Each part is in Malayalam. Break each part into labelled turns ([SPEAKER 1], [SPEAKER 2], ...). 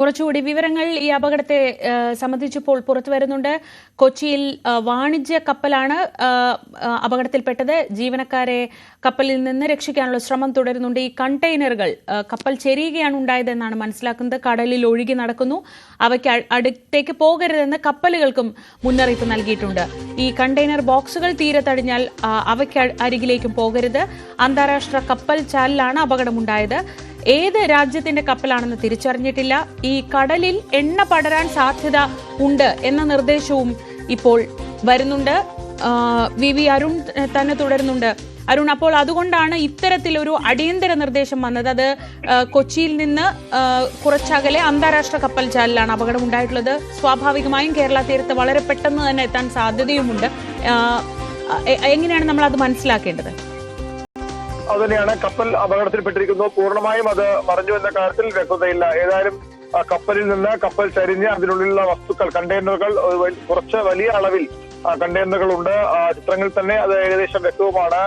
[SPEAKER 1] കുറച്ചുകൂടി വിവരങ്ങൾ ഈ അപകടത്തെ സംബന്ധിച്ചിപ്പോൾ പുറത്തു വരുന്നുണ്ട്. കൊച്ചിയിൽ വാണിജ്യ കപ്പലാണ് അപകടത്തിൽപ്പെട്ടത്. ജീവനക്കാരെ കപ്പലിൽ നിന്ന് രക്ഷിക്കാനുള്ള ശ്രമം തുടരുന്നുണ്ട്. ഈ കണ്ടെയ്നറുകൾ കപ്പൽ ചെരിയുകയാണ് ഉണ്ടായതെന്നാണ് മനസ്സിലാക്കുന്നത്. കടലിൽ ഒഴുകി നടക്കുന്നു. അവയ്ക്ക് അടുത്തേക്ക് പോകരുതെന്ന് കപ്പലുകൾക്കും മുന്നറിയിപ്പ് നൽകിയിട്ടുണ്ട്. ഈ കണ്ടെയ്നർ ബോക്സുകൾ തീരെ തടിഞ്ഞാൽ അവയ്ക്ക് അരികിലേക്കും പോകരുത്. അന്താരാഷ്ട്ര കപ്പൽ ചാലിലാണ് അപകടമുണ്ടായത്. ഏത് രാജ്യത്തിന്റെ കപ്പലാണെന്ന് തിരിച്ചറിഞ്ഞിട്ടില്ല. ഈ കടലിൽ എണ്ണ പടരാൻ സാധ്യത ഉണ്ട് എന്ന നിർദ്ദേശവും ഇപ്പോൾ വരുന്നുണ്ട്. വി വി അരുൺ തന്നെ തുടരുന്നുണ്ട്. അരുൺ അപ്പോൾ അതുകൊണ്ടാണ് ഇത്തരത്തിലൊരു അടിയന്തര നിർദ്ദേശം വന്നത്. അത് കൊച്ചിയിൽ നിന്ന് കുറച്ചകലെ അന്താരാഷ്ട്ര കപ്പൽ ചാലിലാണ് അപകടം ഉണ്ടായിട്ടുള്ളത് സ്വാഭാവികമായും കേരള തീരത്ത് വളരെ പെട്ടെന്ന് തന്നെ എത്താൻ സാധ്യതയുമുണ്ട്. എങ്ങനെയാണ് നമ്മൾ അത് മനസ്സിലാക്കേണ്ടത്?
[SPEAKER 2] അതുതന്നെയാണ് കപ്പൽ അപകടത്തിൽപ്പെട്ടിരിക്കുന്നു പൂർണമായും അത് മറിഞ്ഞു എന്ന കാര്യത്തിൽ വ്യക്തതയില്ല. ഏതായാലും കപ്പലിൽ നിന്ന് കപ്പൽ ചരിഞ്ഞ് അതിനുള്ളിലുള്ള വസ്തുക്കൾ കണ്ടെയ്നറുകൾ കുറച്ച് വലിയ അളവിൽ ആ, ചിത്രങ്ങളിൽ തന്നെ അത് ഏകദേശം വ്യക്തവുമാണ്.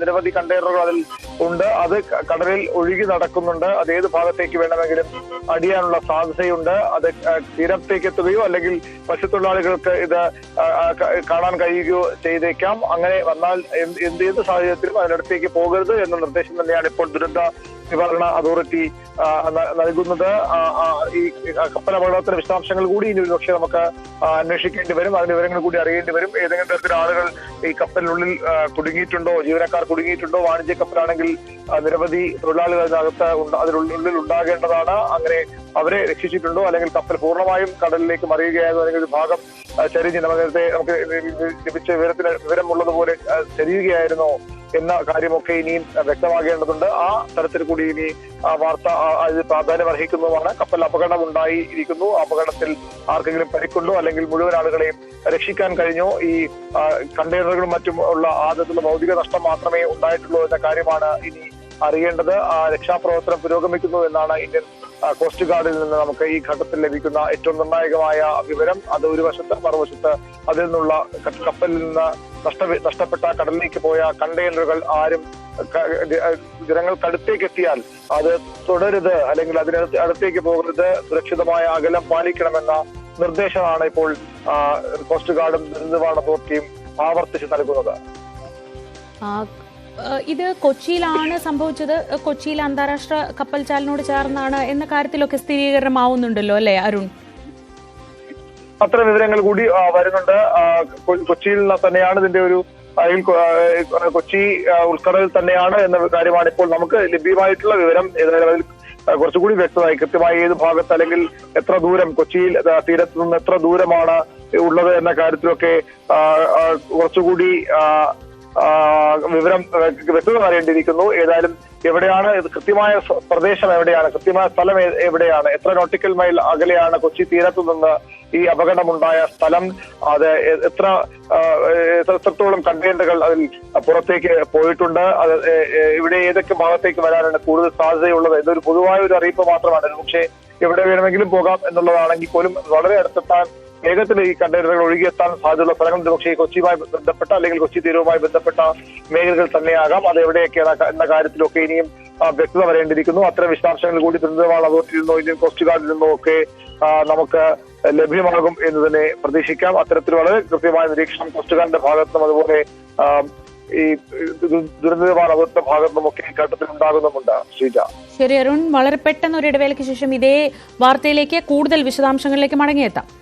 [SPEAKER 2] നിരവധി കണ്ടെയ്നറുകൾ അതിൽ ഉണ്ട്. അത് കടലിൽ ഒഴുകി നടക്കുന്നുണ്ട്. അത് ഏത് ഭാഗത്തേക്ക് വേണമെങ്കിലും അടിയാനുള്ള സാധ്യതയുണ്ട്. അത് തീരത്തേക്ക് എത്തുകയോ അല്ലെങ്കിൽ മത്സ്യത്തൊഴിലാളികൾക്ക് ഇത് കാണാൻ കഴിയുകയോ ചെയ്തേക്കാം. അങ്ങനെ വന്നാൽ എന്ത് ഏത് സാഹചര്യത്തിലും അതിനടുത്തേക്ക് പോകരുത് എന്ന നിർദ്ദേശം തന്നെയാണ് ഇപ്പോൾ ദുരന്ത നിവാരണ അതോറിറ്റി നൽകുന്നത്. ഈ കപ്പൽ അപകടത്തിന്റെ വിശദാംശങ്ങൾ കൂടി ഇനി ഒരുപക്ഷെ നമുക്ക് അന്വേഷിക്കേണ്ടി വരും. അതിന്റെ വിവരങ്ങൾ കൂടി അറിയേണ്ടി വരും. ഏതെങ്കിലും തരത്തിൽ ആളുകൾ ഈ കപ്പലിനുള്ളിൽ കുടുങ്ങിയിട്ടുണ്ടോ ജീവനക്കാർ കുടുങ്ങിയിട്ടുണ്ടോ വാണിജ്യ കപ്പലാണെങ്കിൽ നിരവധി തൊഴിലാളികൾ അതിനകത്ത് അതിനുള്ളിൽ ഉണ്ടാകേണ്ടതാണ്. അങ്ങനെ അവരെ രക്ഷിച്ചിട്ടുണ്ടോ അല്ലെങ്കിൽ കപ്പൽ പൂർണമായും കടലിലേക്ക് മറിയുകയായിരുന്നു അല്ലെങ്കിൽ ഒരു ഭാഗം ചരിഞ്ഞ് നമുക്ക് നേരത്തെ നമുക്ക് ലഭിച്ച വിവരത്തിന് വിവരമുള്ളതുപോലെ ചരിയുകയായിരുന്നോ? എന്ന കാര്യമൊക്കെ ഇനിയും വ്യക്തമാകേണ്ടതുണ്ട്. ആ തരത്തിൽ കൂടി ഇനി ആ വാർത്ത അത് പ്രാധാന്യം അർഹിക്കുന്നതുമാണ്. കപ്പൽ അപകടം ഉണ്ടായി ഇരിക്കുന്നു അപകടത്തിൽ ആർക്കെങ്കിലും പരിക്കുണ്ടോ അല്ലെങ്കിൽ മുഴുവൻ ആളുകളെയും രക്ഷിക്കാൻ കഴിഞ്ഞോ? ഈ കണ്ടെയ്നറുകളും മറ്റും ഉള്ള ആദ്യത്തുള്ള ഭൗതിക നഷ്ടം മാത്രമേ ഉണ്ടായിട്ടുള്ളൂ എന്ന കാര്യമാണ് ഇനി അറിയേണ്ടത്. രക്ഷാപ്രവർത്തനം പുരോഗമിക്കുന്നു എന്നാണ് ഇന്ത്യൻ കോസ്റ്റ് ഗാർഡിൽ നിന്ന് നമുക്ക് ഈ ഘട്ടത്തിൽ ലഭിക്കുന്ന ഏറ്റവും നിർണായകമായ വിവരം. അത് ഒരു വശത്ത് മറുവശത്ത് അതിൽ നിന്നുള്ള കപ്പലിൽ നിന്ന് നഷ്ടപ്പെട്ട കടലിലേക്ക് പോയ കണ്ടെയ്നറുകൾ ആരും ജനങ്ങൾ കടുത്തേക്ക് ജനങ്ങൾക്കടുത്തേക്ക് എത്തിയാൽ അത് തുടരുത്. അല്ലെങ്കിൽ അതിന് അടുത്തേക്ക് പോകരുത്. സുരക്ഷിതമായ അകലം പാലിക്കണമെന്ന നിർദ്ദേശമാണ് ഇപ്പോൾ കോസ്റ്റ് ഗാർഡും ദുരന്തനിവാരണ അതോറിറ്റിയും ആവർത്തിച്ച് നൽകുന്നത്.
[SPEAKER 1] ഇത് കൊച്ചിയിലാണ് സംഭവിച്ചത്. കൊച്ചിയിൽ അന്താരാഷ്ട്ര കപ്പൽ ചാലിനോട് ചേർന്നാണ് എന്ന കാര്യത്തിലൊക്കെ സ്ഥിരീകരണമാവുന്നുണ്ടല്ലോ അല്ലെ അരുൺ?
[SPEAKER 2] അത്തരം വിവരങ്ങൾ കൂടി വരുന്നുണ്ട്. കൊച്ചിയിൽ തന്നെയാണ് ഇതിന്റെ ഒരു കൊച്ചി ഉൾക്കടലിൽ തന്നെയാണ് എന്ന കാര്യമാണ് ഇപ്പോൾ നമുക്ക് ലഭ്യമായിട്ടുള്ള വിവരം. ഏതായാലും കുറച്ചുകൂടി വ്യക്തമായി കൃത്യമായി ഏത് ഭാഗത്ത് അല്ലെങ്കിൽ എത്ര ദൂരം കൊച്ചിയിൽ തീരത്ത് നിന്ന് എത്ര ദൂരമാണ് ഉള്ളത് എന്ന കാര്യത്തിലൊക്കെ കുറച്ചുകൂടി വിവരം വ്യ- വ്യക്തത അറിയേണ്ടിയിരിക്കുന്നു. ഏതായാലും എവിടെയാണ് കൃത്യമായ പ്രദേശം എവിടെയാണ് കൃത്യമായ സ്ഥലം എവിടെയാണ് എത്ര നോട്ടിക്കൽ മൈൽ അകലെയാണ് കൊച്ചി തീരത്തു നിന്ന് ഈ അപകടമുണ്ടായ സ്ഥലം അത് എത്ര എത്രത്തോളം കണ്ടെയ്നറുകൾ അതിൽ പുറത്തേക്ക് പോയിട്ടുണ്ട് അത് ഇവിടെ ഏതൊക്കെ ഭാഗത്തേക്ക് വരാനാണ് കൂടുതൽ സാധ്യതയുള്ളത് ഇതൊരു പൊതുവായ ഒരു അറിയിപ്പ് മാത്രമാണ്. പക്ഷേ എവിടെ വേണമെങ്കിലും പോകാം എന്നുള്ളതാണെങ്കിൽ പോലും വളരെ അടുത്തെത്താൻ വേഗത്തിൽ ഈ കണ്ടെയ്നറുകൾ ഒഴുകിയെത്താൻ സാധ്യതയുള്ള സ്ഥലങ്ങൾ പക്ഷേ കൊച്ചിയുമായി ബന്ധപ്പെട്ട അല്ലെങ്കിൽ കൊച്ചി തീരവുമായി ബന്ധപ്പെട്ട മേഖലകൾ തന്നെയാകാം. അത് എവിടെയൊക്കെയാണ് എന്ന കാര്യത്തിലൊക്കെ ഇനിയും വ്യക്തത വരേണ്ടിയിരിക്കുന്നു. അത്തരം വിശദാംശങ്ങൾ കൂടി ദുരന്തമാണ് അതോറിറ്റിയിൽ നിന്നോ ഇന്ത്യൻ കോസ്റ്റ് ഗാർഡിൽ നിന്നോ ഒക്കെ നമുക്ക് ലഭ്യമാകും എന്ന് തന്നെ പ്രതീക്ഷിക്കാം. അത്തരത്തിൽ വളരെ കൃത്യമായ നിരീക്ഷണം കോസ്റ്റ് ഗാർഡിന്റെ ഭാഗത്തും അതുപോലെ ഈ ദു- ദുരന്ത നിവാരണ അതോറിറ്റിയുടെ ഭാഗത്തുനിന്നും ഒക്കെ ഈ ഘട്ടത്തിൽ ഉണ്ടാകുന്നുമുണ്ട് ശ്രീജ.
[SPEAKER 1] ശരി അരുൺ. വളരെ പെട്ടെന്ന് ഒരു ഇടവേളയ്ക്ക് ശേഷം ഇതേ വാർത്തയിലേക്ക് കൂടുതൽ വിശദാംശങ്ങളിലേക്ക് മടങ്ങിയെത്താം.